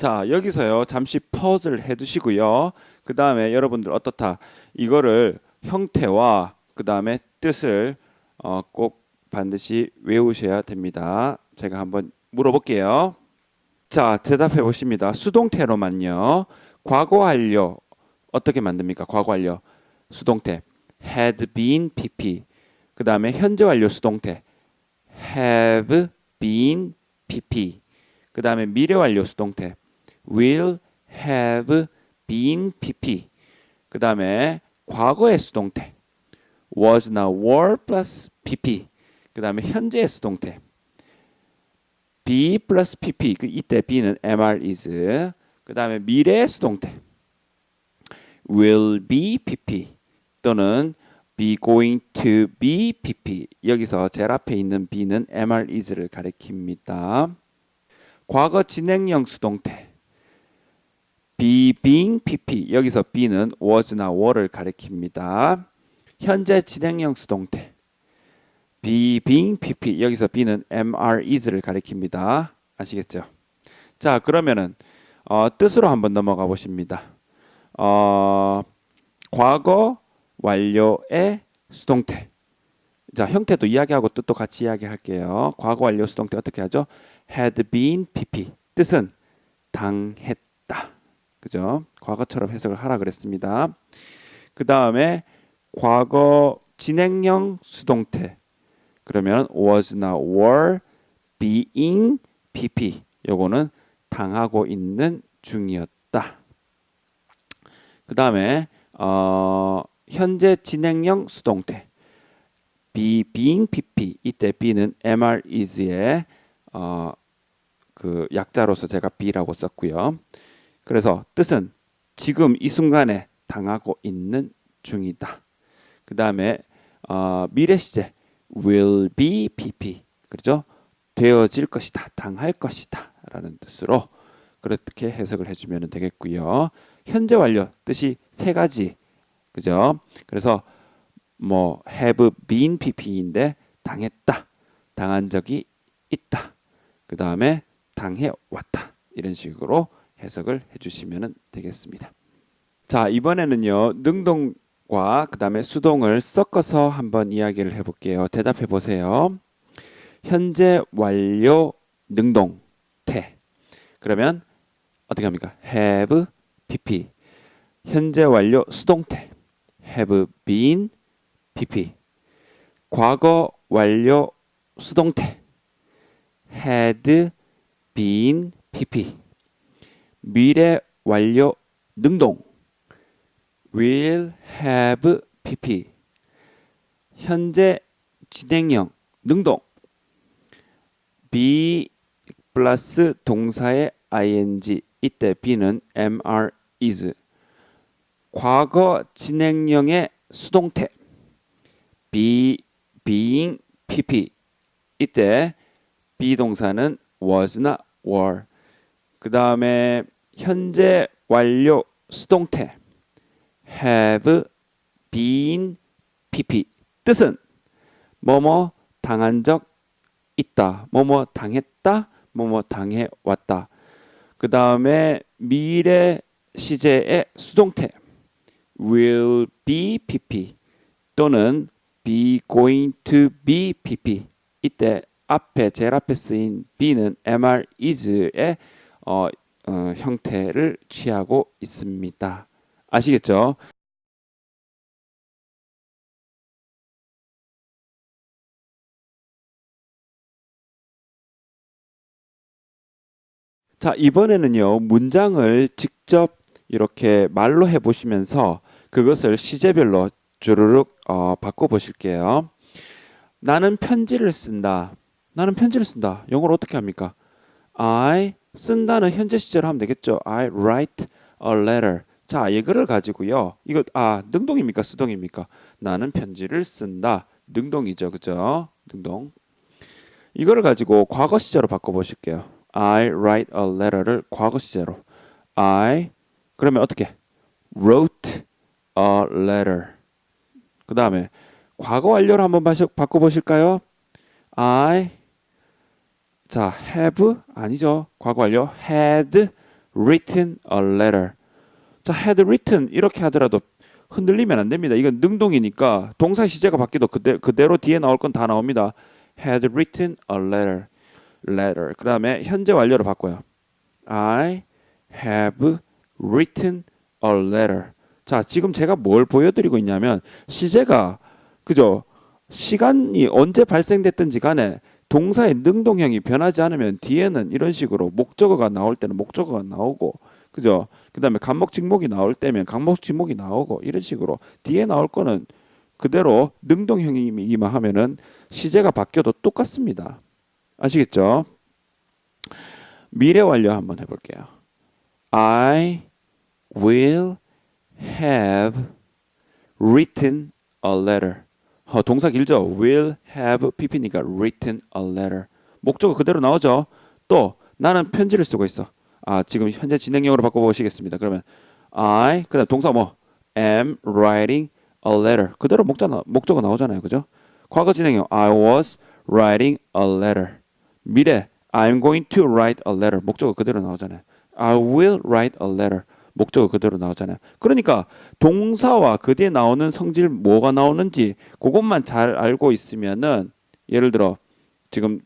자, 여기서요. 잠시 퍼즐 해 두시고요. 그 다음에 여러분들 어떻다? 이거를 형태와 그 다음에 뜻을 어, 꼭 반드시 외우셔야 됩니다. 제가 한번 물어볼게요. 자, 대답해 보십니다. 수동태로만요. 과거 완료 어떻게 만듭니까? 과거 완료 수동태 had been pp. 그 다음에 현재 완료 수동태 have been pp. 그 다음에 미래 완료 수동태 will have been pp. 그 다음에 과거의 수동태 was나 were plus pp. 그 다음에 현재의 수동태 be plus pp. 그 이때 be는 mr is. 그 다음에 미래의 수동태 will be pp 또는 be going to be pp. 여기서 제일 앞에 있는 be는 mr is를 가리킵니다. 과거 진행형 수동태 be being pp 여기서 be는 was나 were를 가리킵니다. 현재 진행형 수동태 be being pp 여기서 be는 mr is를 가리킵니다. 아시겠죠? 자 그러면은 어, 뜻으로 한번 넘어가 보십니다. 어, 과거 완료의 수동태. 자 형태도 이야기하고 뜻도 같이 이야기할게요. 과거 완료 수동태 어떻게 하죠? had been pp 뜻은 당했다. 그죠? 과거처럼 해석을 하라 그랬습니다. 그 다음에 과거 진행형 수동태 그러면 was나 were being pp 요거는 당하고 있는 중이었다. 그 다음에 어, 현재 진행형 수동태 be being pp 이때 be는 mr is의 어, 그 약자로서 제가 be라고 썼고요. 그래서 뜻은 지금 이 순간에 당하고 있는 중이다. 그 다음에 어, 미래 시제 will be pp 그렇죠? 되어질 것이다, 당할 것이다라는 뜻으로 그렇게 해석을 해주면 되겠고요. 현재 완료 뜻이 세 가지, 그죠? 그래서 뭐 have been pp인데 당했다, 당한 적이 있다. 그 다음에 당해 왔다 이런 식으로 해석을 해주시면 되겠습니다. 자 이번에는요 능동과 그 다음에 수동을 섞어서 한번 이야기를 해볼게요. 대답해 보세요. 현재 완료 능동 태 그러면 어떻게 합니까? have pp 현재 완료 수동태 have been pp 과거 완료 수동태 had been pp 미래 완료 능동 will have pp 현재 진행형 능동 be 플러스 동사의 ing 이때 be는 mr is 과거 진행형의 수동태 be being pp 이때 be 동사는 was나 were 그 다음에 현재 완료 수동태 have been pp. 뜻은 뭐뭐 당한 적 있다 뭐뭐 당했다 뭐뭐 당해 왔다. 그 다음에 미래 시제의 수동태 will be pp 또는 be going to be pp. 이때 앞에 제일 앞에 쓰인 be는 mr is의 어, 어, 형태를 취하고 있습니다. 아시겠죠? 자, 이번에는요, 문장을 직접 이렇게 말로 해보시면서 그것을 시제별로 주르륵 어, 바꿔보실게요. 나는 편지를 쓴다. 나는 편지를 쓴다. 영어로 어떻게 합니까? I 쓴다는 현재 시제로 하면 되겠죠. I write a letter. 자, 이거를 가지고요. 이거 아, 능동입니까? 수동입니까? 나는 편지를 쓴다. 능동이죠. 그죠? 능동. 이거를 가지고 과거 시제로 바꿔 보실게요. I write a letter를 과거 시제로. I 그러면 어떻게? wrote a letter. 그다음에 과거 완료를 한번 바꿔 보실까요? I 자, have 아니죠. 과거 완료. had written a letter. 자, had written 이렇게 하더라도 흔들리면 안 됩니다. 이건 능동이니까 동사 시제가 바뀌도 그대, 그대로 뒤에 나올 건 다 나옵니다. had written a letter. letter. 그다음에 현재 완료로 바꿔요. I have written a letter. 자, 지금 제가 뭘 보여드리고 있냐면 시제가 그죠? 시간이 언제 발생됐든지 간에 동사의 능동형이 변하지 않으면 뒤에는 이런 식으로 목적어가 나올 때는 목적어가 나오고 그죠? 그다음에 간목 직목이 나올 때면 간목 직목이 나오고 이런 식으로 뒤에 나올 거는 그대로 능동형이기만 하면은 시제가 바뀌어도 똑같습니다. 아시겠죠? 미래 완료 한번 해 볼게요. I will have written a letter. 어, 동사 길죠? will have pp니까 written a letter. 목적어 그대로 나오죠? 또 나는 편지를 쓰고 있어. 아 지금 현재 진행형으로 바꿔보시겠습니다. 그러면 I 그다음 동사 뭐 am writing a letter 그대로 목적어 목적어 나오잖아요, 그죠? 과거 진행형 I was writing a letter. 미래 I'm going to write a letter 목적어 그대로 나오잖아요. I will write a letter 목적어 그대로 나오잖아요. 그러니까 동사와 그 뒤에 나오는 성질 뭐가 나오는지 그것만 잘 알고 있으면은 예를 들어 지금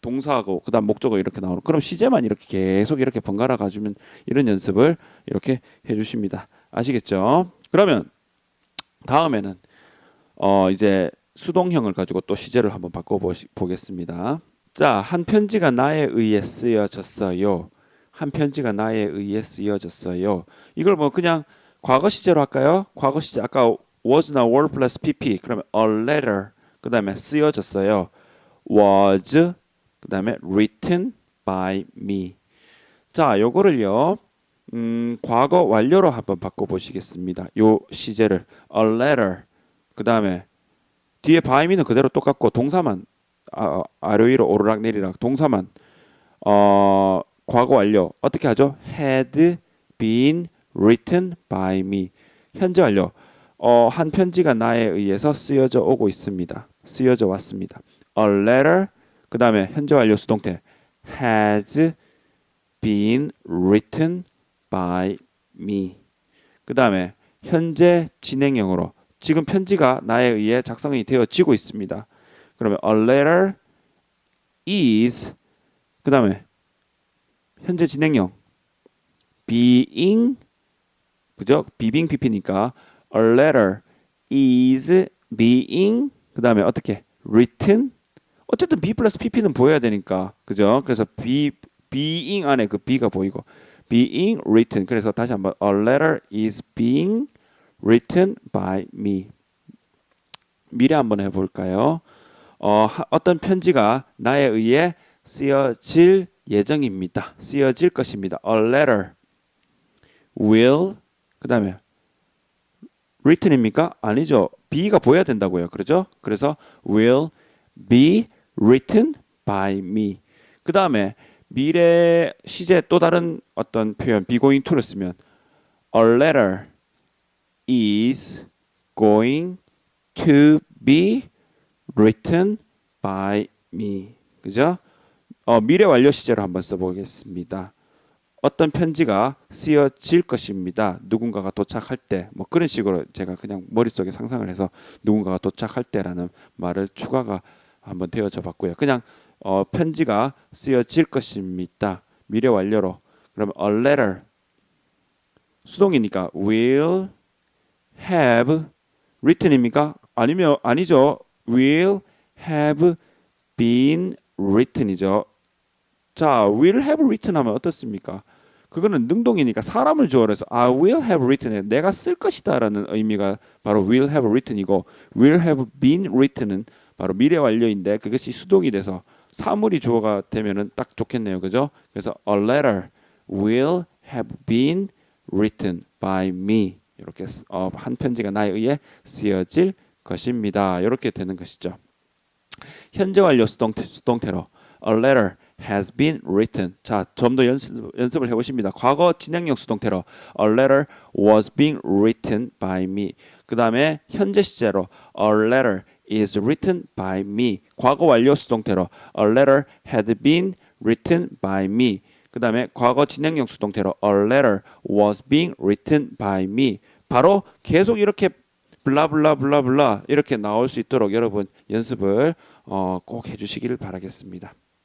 동사하고 그다음 목적어 이렇게 나오는 그럼 시제만 이렇게 계속 이렇게 번갈아 가주면 이런 연습을 이렇게 해 주십니다. 아시겠죠? 그러면 다음에는 어 이제 수동형을 가지고 또 시제를 한번 바꿔 보겠습니다. 자, 한 편지가 나에 의해 쓰여졌어요. 한 편지가 나에 의해 쓰여졌어요. 이걸 뭐 그냥 과거 시제로 할까요? 과거 시제 아까 was나 were plus pp 그러면 a letter 그다음에 쓰여졌어요. was 그다음에 written by me. 자, 요거를요. 음, 과거 완료로 한번 바꿔 보시겠습니다. 요 시제를 a letter 그다음에 뒤에 by me는 그대로 똑같고 동사만 아, 아래 위로 오르락 내리락 동사만 어, 과거 완료 어떻게 하죠? had been written by me 현재 완료 어, 한 편지가 나에 의해서 쓰여져 오고 있습니다. 쓰여져 왔습니다. a letter 그 다음에 현재 완료 수동태 has been written by me 그 다음에 현재 진행형으로 지금 편지가 나에 의해 작성이 되어지고 있습니다. 그러면 a letter is 그 다음에 현재 진행형 being 그죠? being pp니까 a letter is being 그 다음에 어떻게 written 어쨌든 b 플러스 pp는 보여야 되니까 그죠? 그래서 be being 안에 그 b가 보이고 being written 그래서 다시 한번 a letter is being written by me 미래 한번 해볼까요? 어, 어떤 편지가 나에 의해 쓰여질 예정입니다. 쓰여질 것입니다. A letter will 그 다음에 written입니까? 아니죠. be가 보여야 된다고요. 그렇죠? 그래서 will be written by me. 그 다음에 미래 시제 또 다른 어떤 표현 be going to를 쓰면 a letter is going to be written by me. 그죠? 어, 미래 완료 시제로 한번 써보겠습니다. 어떤 편지가 쓰여질 것입니다. 누군가가 도착할 때, 뭐 그런 식으로 제가 그냥 머릿속에 상상을 해서 누군가가 도착할 때라는 말을 추가가 한번 되어져 봤고요. 그냥 어, 편지가 쓰여질 것입니다. 미래 완료로. 그러면 a letter 수동이니까 will have written입니까? 아니면 아니죠. will have been written이죠. 자, will have written 하면 어떻습니까? 그거는 능동이니까 사람을 주어해서 I will have written에 내가 쓸 것이다라는 의미가 바로 will have written이고 will have been written은 바로 미래 완료인데 그것이 수동이 돼서 사물이 주어가 되면은 딱 좋겠네요. 그죠? 그래서 a letter will have been written by me. 이렇게 어, 한 편지가 나에 의해 쓰여질 것입니다. 이렇게 되는 것이죠. 현재 완료 수동태, 수동태로 a letter has been written. 자, 좀 더 연습, 연습을 해보십니다. 과거 진행형 수동태로 a letter was being written by me. 그 다음에 현재 시제로 a letter is written by me. 과거 완료 수동태로 a letter had been written by me. 그 다음에 과거 진행형 수동태로 a letter was being written by me. 바로 계속 이렇게 블라블라 블라블라 이렇게 나올 수 있도록 여러분 연습을 어, 꼭 해주시기를 바라겠습니다.